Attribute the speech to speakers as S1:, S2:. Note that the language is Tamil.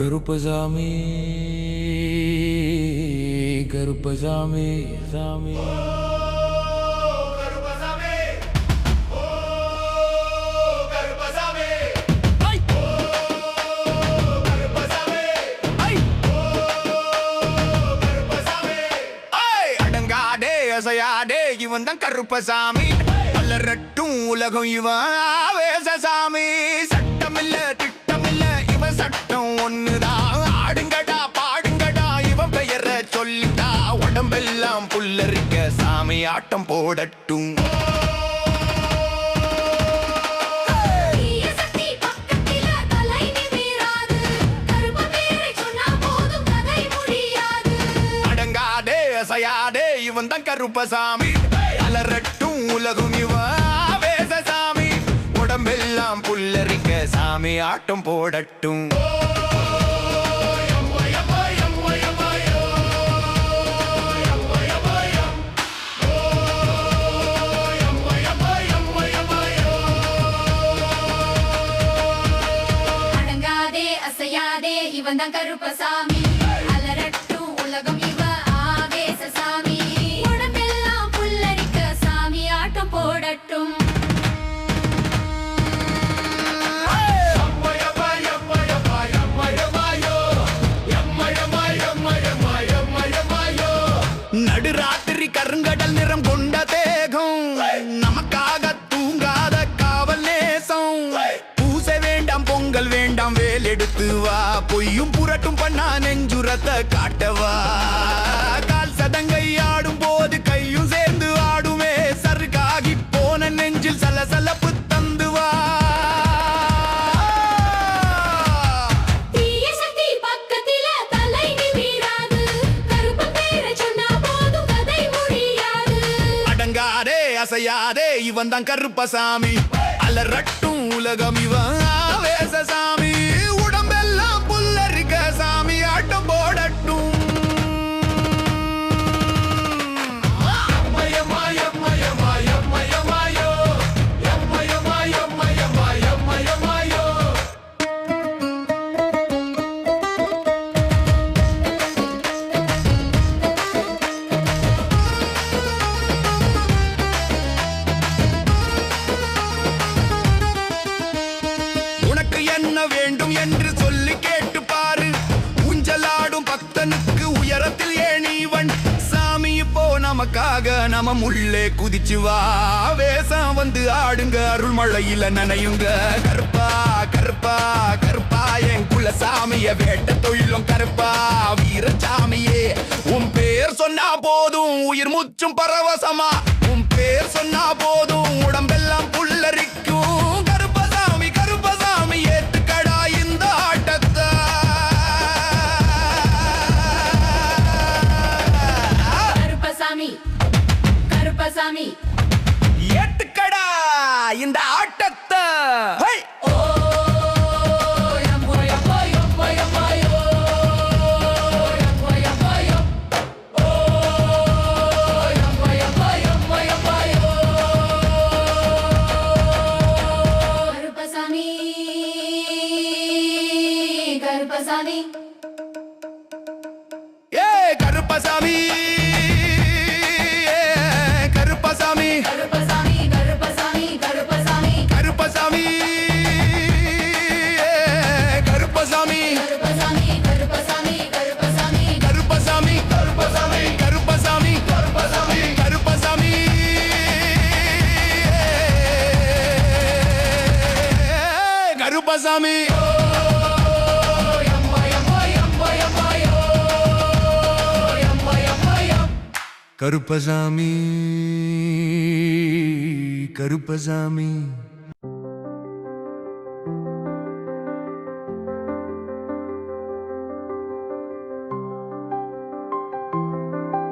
S1: கருப்பசாமி கருப்பசாமி சாமி.
S2: ஏய், இவன் தான் கருப்பசாமி. அலரட்டும் உலகம் இவன் ஆவேசசாமி. ஒண்ணுதான் ஆடுங்கடா பாடுங்கடா இவன் பெயரை சொல்லிட்டா. உடம்பெல்லாம் புல்லரிக்க சாமி ஆட்டம் போடட்டும். அடங்காதே அசையாதே இவன் தான் கருப்பசாமி. அலரட்டும் உலகம் இவன் ஆவேசசாமி உடம்பெல்லாம் புல்லரிக்க சாமி ஆட்டம் போடட்டும்.
S3: அசையாதே இவன் தான் கருப்பசாமி. அலரட்டும் உலகம் இவ ஆவேச சாமி உடம்பெல்லாம் புல்லரிக்க சாமி ஆட்டம் போடட்டும்.
S2: நடுராத்திரி கருங்கடல் நிறம் கொண்ட தேகம். நமக்காக தூங்காத காவல் நேசம். பூச வேண்டாம் பொங்கல் வேண்டாம் வேல் எடுத்து வா. பொய்யும் புரட்டும் பண்ணா நெஞ்சுரத்தை காட்டவா கால் சதங்கை ஆடும் போது கையும் சேர்ந்து ஆடுமே. சருகாகி போன நெஞ்சில் சலசலப்பு தந்து வா. அடங்காதே அசையாதே இவன் தான் கருப்பசாமி. அலரட்டும் உலகம் இவன். ஆவேசசாமி. நமக்காக நம உள்ளே குதிச்சு வா. வேசம் வந்து ஆடுங்க அருள்மழையில நனையுங்க. கருப்பா கருப்பா கருப்பா என் குலசாமிய வேட்ட தொழிலும் கருப்பா. வீரசாமியே உன் பேர் சொன்னா போதும் உயிர் முச்சும் பரவசமா. உன் இந்த ஆட்டத்தை
S3: கருப்பசாமி
S2: ஏ கருப்பசாமி ஐயப்ப சாமி கருப்பசாமி கருப்பசாமி